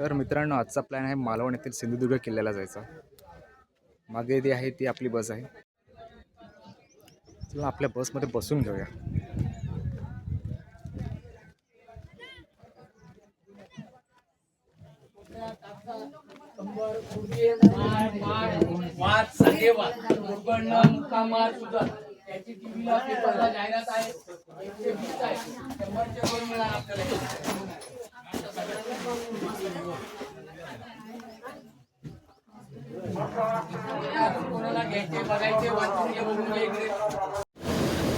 तर मित्रांनो आजचा प्लॅन आहे मालवण येथील सिंधुदुर्ग किल्ल्याला जायचा. मागे जी आहे ती आपली बस आहे. चला आपल्या बसमध्ये बसून घेऊया. त्याची टीव्हीला पेपरला जाहिरात आहे एकशे वीस आहे शंभरच्या वर मिळणार आपल्याला.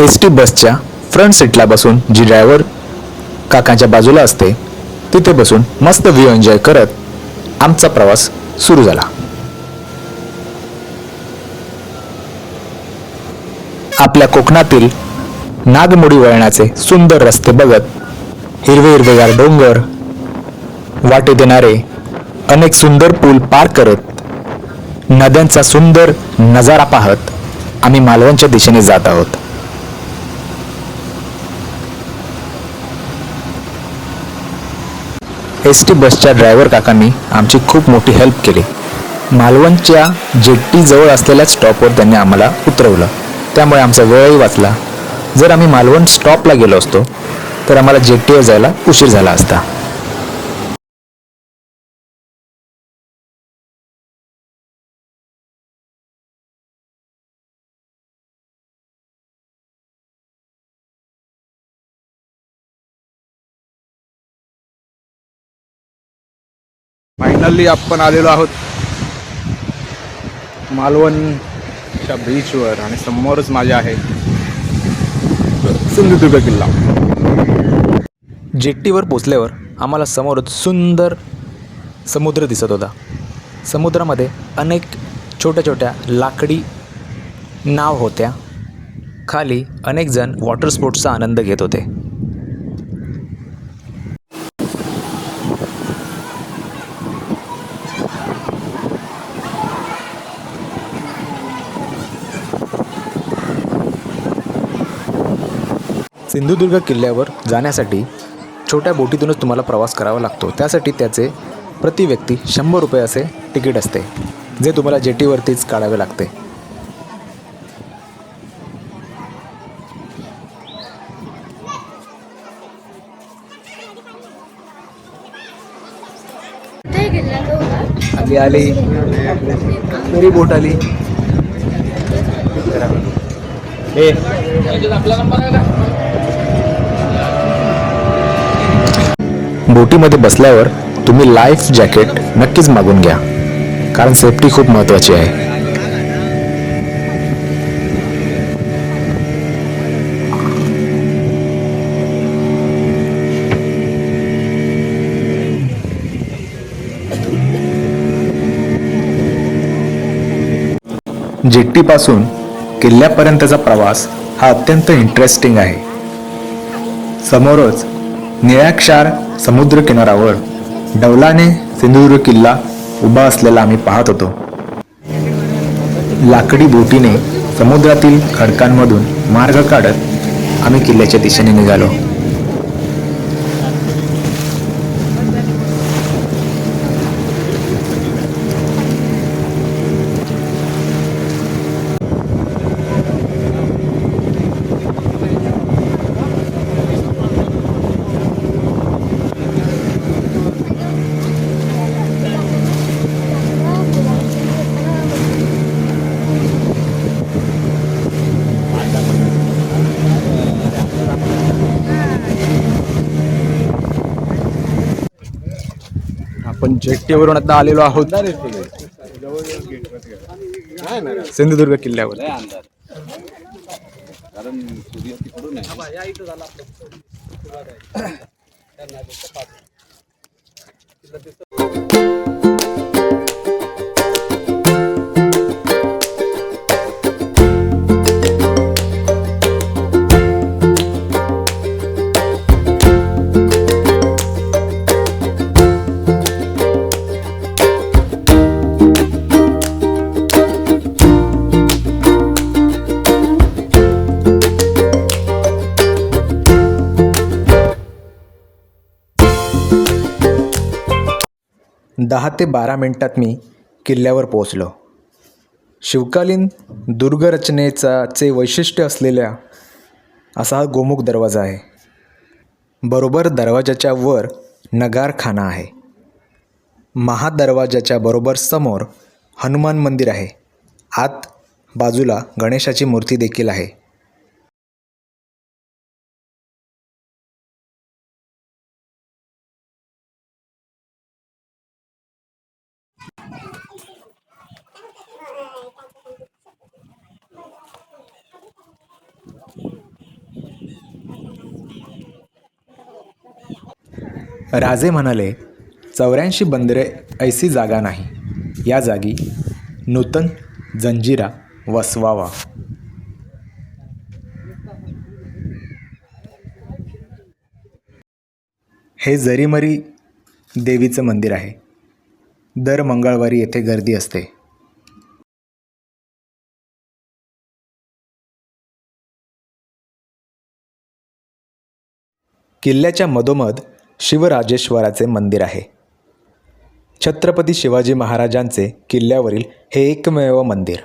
एस टी बसच्या फ्रंट सीटला बसून जी ड्रायव्हर काकांच्या बाजूला असते तिथे बसून मस्त व्ह्यू एन्जॉय करत आमचा प्रवास सुरू झाला. आपल्या कोकणातील नागमोडी वळणाचे सुंदर रस्ते बघत हिरवे हिरवेगार डोंगर वाटे देणारे अनेक सुंदर पूल पार करत नद्यांचा सुंदर नजारा पाहत आम्ही मालवणच्या दिशेने जात आहोत. एस टी बसच्या ड्रायव्हर काकांनी आमची खूप मोठी हेल्प केली. मालवणच्या जेट्टीजवळ असलेल्या स्टॉपवर त्यांनी आम्हाला उतरवलं. त्यामुळे आमचा वेळही वाचला. जर आम्ही मालवण स्टॉपला गेलो असतो तर आम्हाला जेट्टीवर जायला उशीर झाला असता. फायनली आपण आलेलो आहोत. मालवणच्या बीचवर आणि समोरच माझ्या आहे. सिंधुदुर्ग किल्ला. जेट्टीवर पोचल्यावर आम्हाला समोरच सुंदर समुद्र दिसत होता. समुद्रामध्ये अनेक छोट्या छोट्या लाकडी नाव होत्या. खाली अनेकजण वॉटर स्पोर्ट्सचा आनंद घेत होते. सिंधुदुर्ग किल्ल्यावर जाण्यासाठी छोट्या बोटीतूनच तुम्हाला प्रवास करावा लागतो. त्यासाठी त्याचे प्रति व्यक्ती शंभर रुपये असे तिकीट असते जे तुम्हाला जेटीवरतीच काढावे लागते. आली आली. तरी बोट आली? ए. आपला नंबर आहे बोटीमध्ये बसल्यावर तुम्ही लाईफ जॅकेट नक्कीच मागून घ्या. कारण सेफ्टी खूप महत्त्वाची आहे. जेट्टीपासून किल्ल्यापर्यंतचा प्रवास हा अत्यंत इंटरेस्टिंग आहे. समोरच निळ्याक्षार समुद्र किनाऱ्यावर डौलाने सिंधुदुर्ग किल्ला उभा असलेला आम्ही पाहत होतो. लाकडी बोटीने समुद्रातील खडकांमधून मार्ग काढत आम्ही किल्ल्याच्या दिशेने निघालो. आपण जेट्टीवरून आता आलेलो आहोत. सिंधुदुर्ग किल्ल्यावर दहा ते बारा मिनटात मी किल्ल्यावर पोहोचलो. शिवकालीन दुर्गरचनेचाचे वैशिष्ट्य असलेल्या असा हा गोमुख दरवाजा आहे. बरोबर दरवाजाच्या वर नगारखाना आहे. महादरवाजाच्या बरोबर समोर हनुमान मंदिर आहे. आत बाजूला गणेशाची मूर्ती देखील आहे. राजे म्हणाले चौऱ्याऐंशी बंदरे ऐसी जागा नाही. या जागी नूतन जंजिरा वसवावा. हे जरीमरी देवीचं मंदिर आहे. दर मंगळवारी येथे गर्दी असते. किल्ल्याच्या मधोमध शिवराजेश्वराचे मंदिर आहे. छत्रपती शिवाजी महाराजांचे किल्ल्यावरील हे एकमेव मंदिर.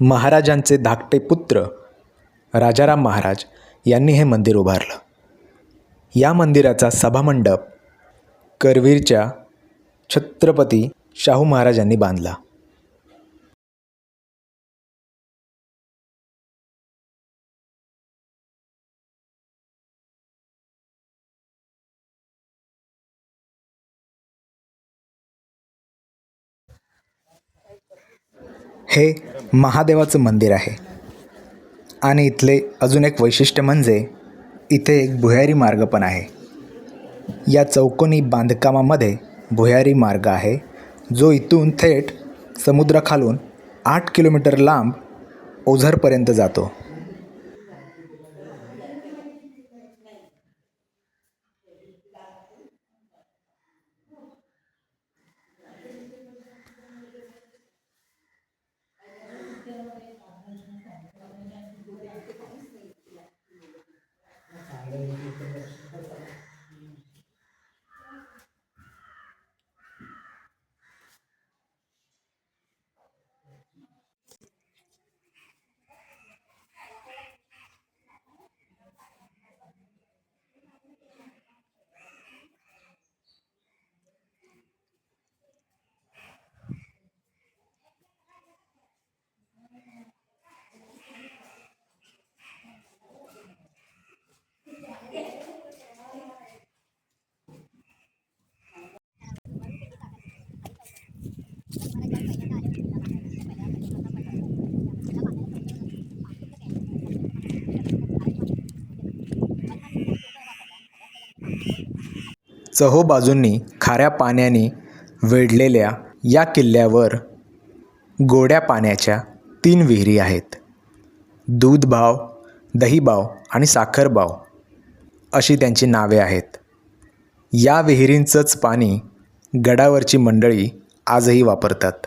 महाराजांचे धाकटे पुत्र राजाराम महाराज यांनी हे मंदिर उभारलं. या मंदिराचा सभामंडप करवीरच्या छत्रपती शाहू महाराजांनी बांधला. हे महादेवाचं मंदिर आहे. आणि इथले अजून एक वैशिष्ट्य म्हणजे इथे एक भुयारी मार्ग पण आहे. या चौकोनी बांधकामामध्ये भुयारी मार्ग आहे जो इथून थेट समुद्राखालून आठ किलोमीटर लांब ओझरपर्यंत जातो. चहोबाजूंनी खाऱ्या पाण्याने वेढलेल्या या किल्ल्यावर गोड्या पाण्याच्या तीन विहिरी आहेत. दूधबाव दहीबाव आणि साखरबाव अशी त्यांची नावे आहेत. या विहिरींचंच पाणी गडावरची मंडळी आजही वापरतात.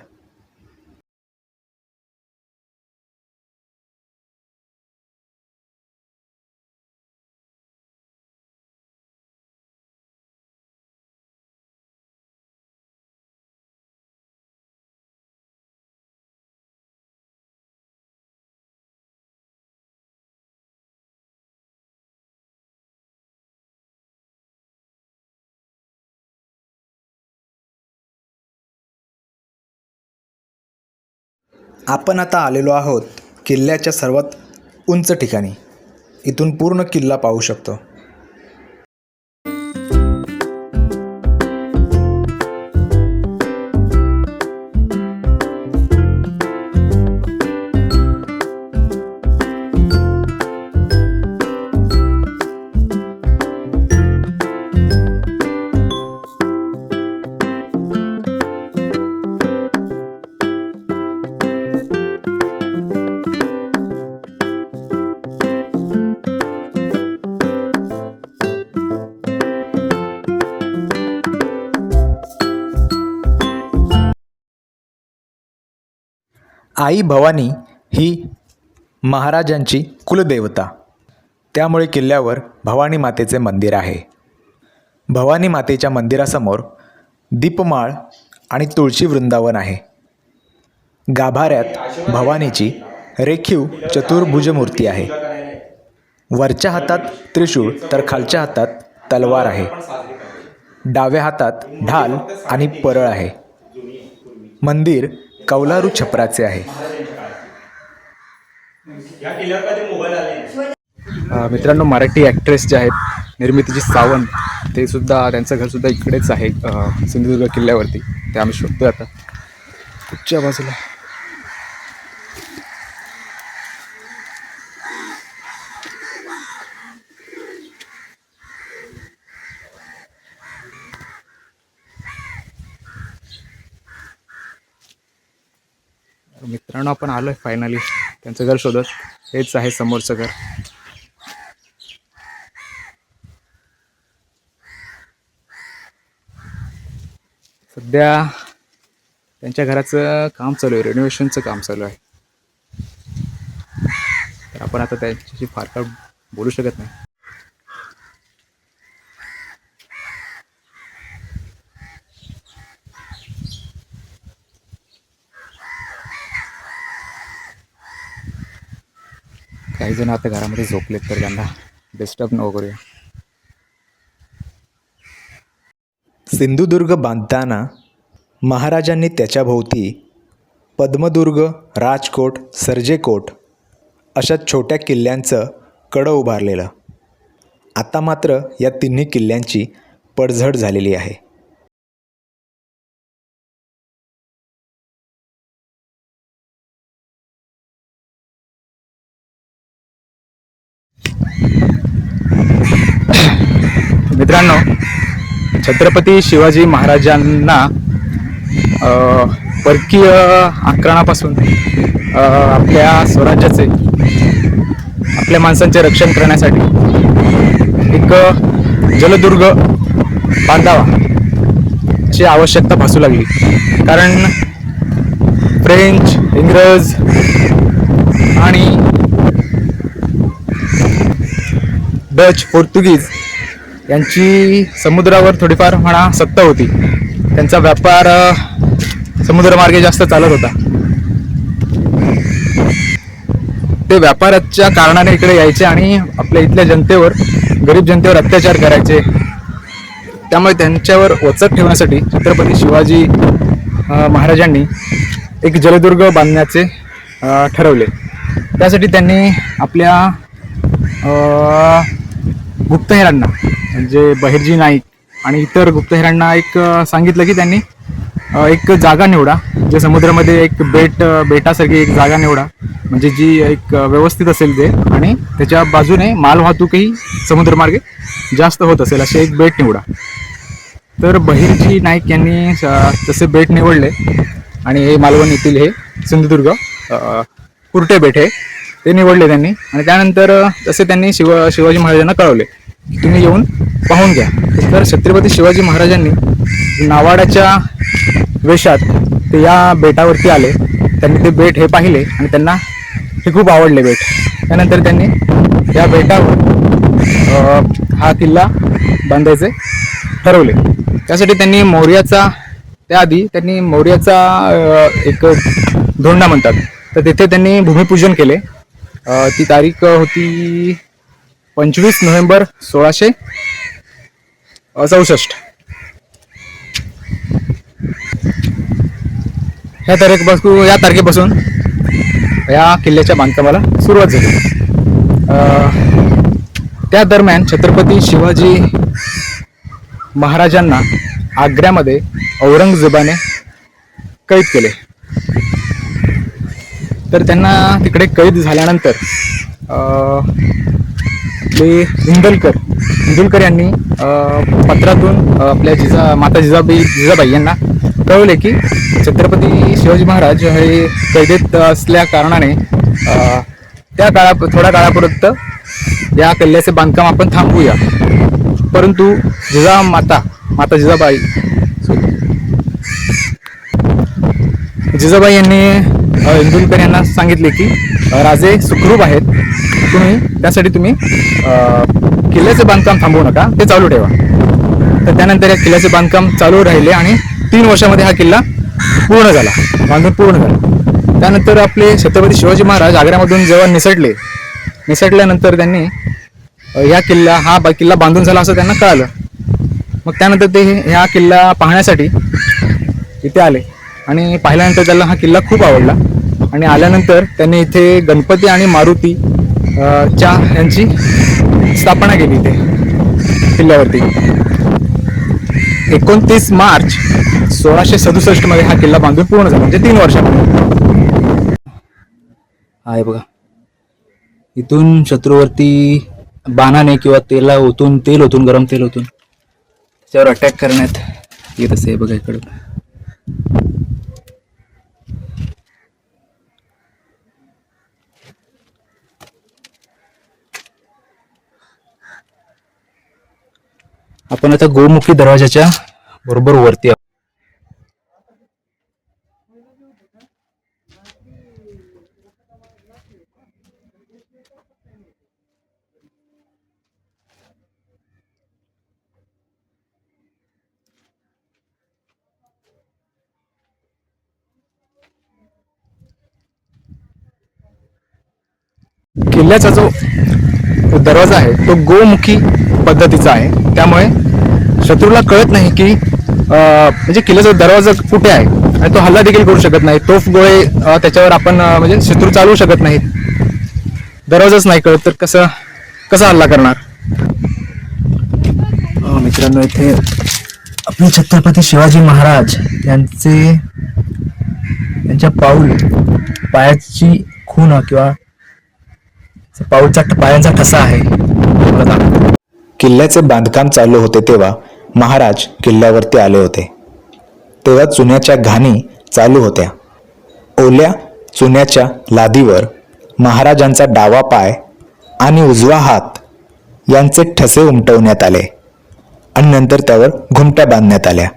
आपण आता आलेलो आहोत किल्ल्याच्या सर्वात उंच ठिकाणी. इथून पूर्ण किल्ला पाहू शकतो. आई भवानी ही महाराजांची कुलदेवता. त्यामुळे किल्ल्यावर भवानी मातेचे मंदिर आहे. भवानी मातेच्या मंदिरासमोर दीपमाळ आणि तुळशी वृंदावन आहे. गाभाऱ्यात भवानीची रेखीव चतुर्भुज मूर्ती आहे. वरच्या हातात त्रिशूळ तर खालच्या हातात तलवार आहे. डाव्या हातात ढाल आणि परळ आहे. मंदिर कौलारू छपराचे आहे. मित्रांनो मराठी ॲक्ट्रेस जे आहेत निर्मितीची सावंत ते सुद्धा त्यांचं घरसुद्धा इकडेच आहे सिंधुदुर्ग किल्ल्यावरती. ते आम्ही शोधतोय आता. कुठच्या बाजूला. मित्रांनो आपण आलोय फायनली त्यांचं घर शोधत. हेच आहे समोरचं घर. सध्या त्यांच्या घराचं काम चालू आहे. रेनोव्हेशनचं काम चालू आहे. तर आपण आता त्यांच्याशी फार काळ बोलू शकत नाही. काही जण आता घरामध्ये झोपलेत तर त्यांना डिस्टर्ब नको करूया. सिंधुदुर्ग बांधताना महाराजांनी त्याच्याभोवती पद्मदुर्ग राजकोट सर्जेकोट अशा छोट्या किल्ल्यांचं कडं उभारलेलं. आता मात्र या तिन्ही किल्ल्यांची पडझड झालेली आहे मित्रांनो छत्रपती शिवाजी महाराजांना परकीय आक्रमणापासून आपल्या स्वराज्याचे आपल्या माणसांचे रक्षण करण्यासाठी एक जलदुर्ग बांधावा ची आवश्यकता भासू लागली. कारण फ्रेंच इंग्रज आणि डच पोर्तुगीज यांची समुद्रावर थोडीफार म्हणा सत्ता होती. त्यांचा व्यापार समुद्रमार्गे जास्त चालत होता. ते व्यापाराच्या कारणाने इकडे यायचे आणि आपल्या इथल्या जनतेवर गरीब जनतेवर अत्याचार करायचे. त्यामुळे त्यांच्यावर वचक ठेवण्यासाठी छत्रपती शिवाजी महाराजांनी एक जलदुर्ग बांधण्याचे ठरवले. त्यासाठी त्यांनी आपल्या गुप्तहेरांना म्हणजे बहिर्जी नाईक आणि इतर गुप्तहेरांना एक सांगितलं की त्यांनी एक जागा निवडा जे समुद्रामध्ये एक बेट बेटासारखी एक जागा निवडा म्हणजे जी एक व्यवस्थित असेल ते आणि त्याच्या बाजूने मालवाहतूकही समुद्रमार्गे जास्त होत असेल असे एक बेट निवडा. तर बहिर्जी नाईक यांनी तसे बेट निवडले आणि हे मालवण येथील हे सिंधुदुर्ग कुर्टे बेट हे ते निवडले त्यांनी आणि त्यानंतर तसे त्यांनी शिव शिवाजी महाराजांना कळवले. तुम्ही येऊन पाहून घ्या. तर छत्रपती शिवाजी महाराजांनी नावाडाच्या वेशात ते या बेटावरती आले. त्यांनी ते बेट हे पाहिले आणि त्यांना हे खूप आवडले बेट. त्यानंतर त्यांनी या बेटावर हा किल्ला बांधायचे ठरवले. त्यासाठी त्यांनी मौर्याचा त्याआधी त्यांनी मौर्याचा एक धोंडा म्हणतात. तर तिथे त्यांनी भूमिपूजन केले. ती तारीख होती पंचवीस नोव्हेंबर सोळाशे चौसष्ट. ह्या तारखेपासून या तारखेपासून या किल्ल्याच्या बांधकामाला सुरुवात झाली. त्या दरम्यान छत्रपती शिवाजी महाराजांना आग्र्यामध्ये औरंगजेबाने कैद केले. तर त्यांना तिकडे कैद झाल्यानंतर ते इंदलकर. इंदुलकर यांनी पत्रातून आपल्या जिजा माता जिजाबाई जिजाबाई यांना कळवले की छत्रपती शिवाजी महाराज हे कैदेत असल्या कारणाने त्या काळा थोड्या काळापर्यंत या किल्ल्याचे बांधकाम आपण थांबवूया. परंतु जिजा माता माता जिजाबाई जिजाबाई यांनी इंदुलकर यांना सांगितले की राजे सुखरूप आहेत. तुम्ही त्यासाठी तुम्ही किल्ल्याचं बांधकाम थांबवू नका. ते चालू ठेवा. तर त्यानंतर या किल्ल्याचे बांधकाम चालू राहिले आणि तीन वर्षामध्ये हा किल्ला पूर्ण झाला. बांधून पूर्ण झाला. त्यानंतर आपले छत्रपती शिवाजी महाराज आग्र्यामधून जेव्हा निसटले निसटल्यानंतर त्यांनी ह्या या किल्ला हा बा- किल्ला बांधून झाला असं त्यांना कळालं. मग त्यानंतर ते ह्या किल्ला पाहण्यासाठी इथे आले. आणि पाहिल्यानंतर त्याला हा किल्ला खूप आवडला. आणि आल्यानंतर त्यांनी इथे गणपती आणि मारुती च्या यांची स्थापना केली इथे किल्ल्यावरती. एकोणतीस मार्च सोळाशे सदुसष्टमध्ये हा किल्ला बांधून पूर्ण झाला म्हणजे तीन वर्षामध्ये. आहे बघा. इथून शत्रूवरती बाणाने किंवा तेला ओतून तेल ओतून गरम तेल ओतून त्याच्यावर अटॅक करण्यात येत असे बघा इकडून आपण आता गोमुखी दरवाजाच्या बरोबर वरती आहोत. किल्ल्याचा जो दरवाजा आहे तो गोमुखी पद्धतीचा आहे. त्यामुळे शत्रूला कळत नाही की म्हणजे किल्ल्याचा दरवाजा कुठे आहे आणि तो हल्ला देखील करू शकत नाही. तोफ गोळे त्याच्यावर आपण म्हणजे शत्रू चालवू शकत नाहीत. दरवाजाच नाही कळत तर कसं कसा हल्ला करणार? मित्रांनो इथे आपले छत्रपती शिवाजी महाराज यांचे यांच्या पाऊल पायाची खून किंवा पाऊलचा पायांचा ठसा आहे. मला दाखवतो. किल्ल्याचे बांधकाम चालू होते तेव्हा महाराज किल्ल्यावरती आले होते. तेव्हा चुन्याच्या घाणी चालू होत्या. ओल्या चुन्याच्या लादीवर महाराजांचा डावा पाय आणि उजवा हात यांचे ठसे उमटवण्यात आले आणि नंतर त्यावर घुमट्या बांधण्यात आल्या.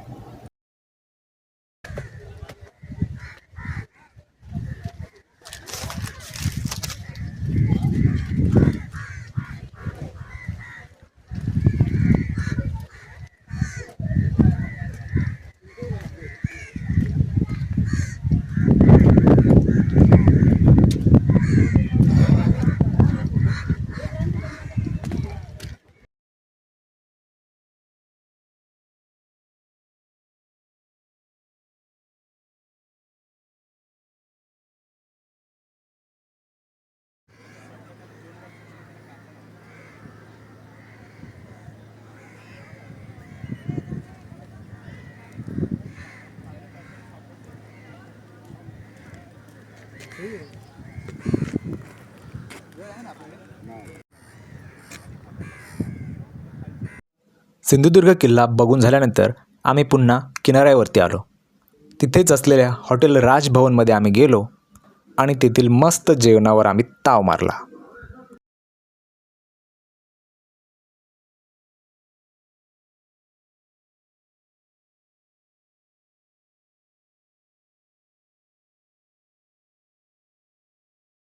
सिंधुदुर्ग किल्ला बघून झाल्यानंतर आम्ही पुन्हा किनाऱ्यावरती आलो. तिथेच असलेल्या हॉटेल राजभवनमध्ये आम्ही गेलो आणि तेथील मस्त जेवणावर आम्ही ताव मारला.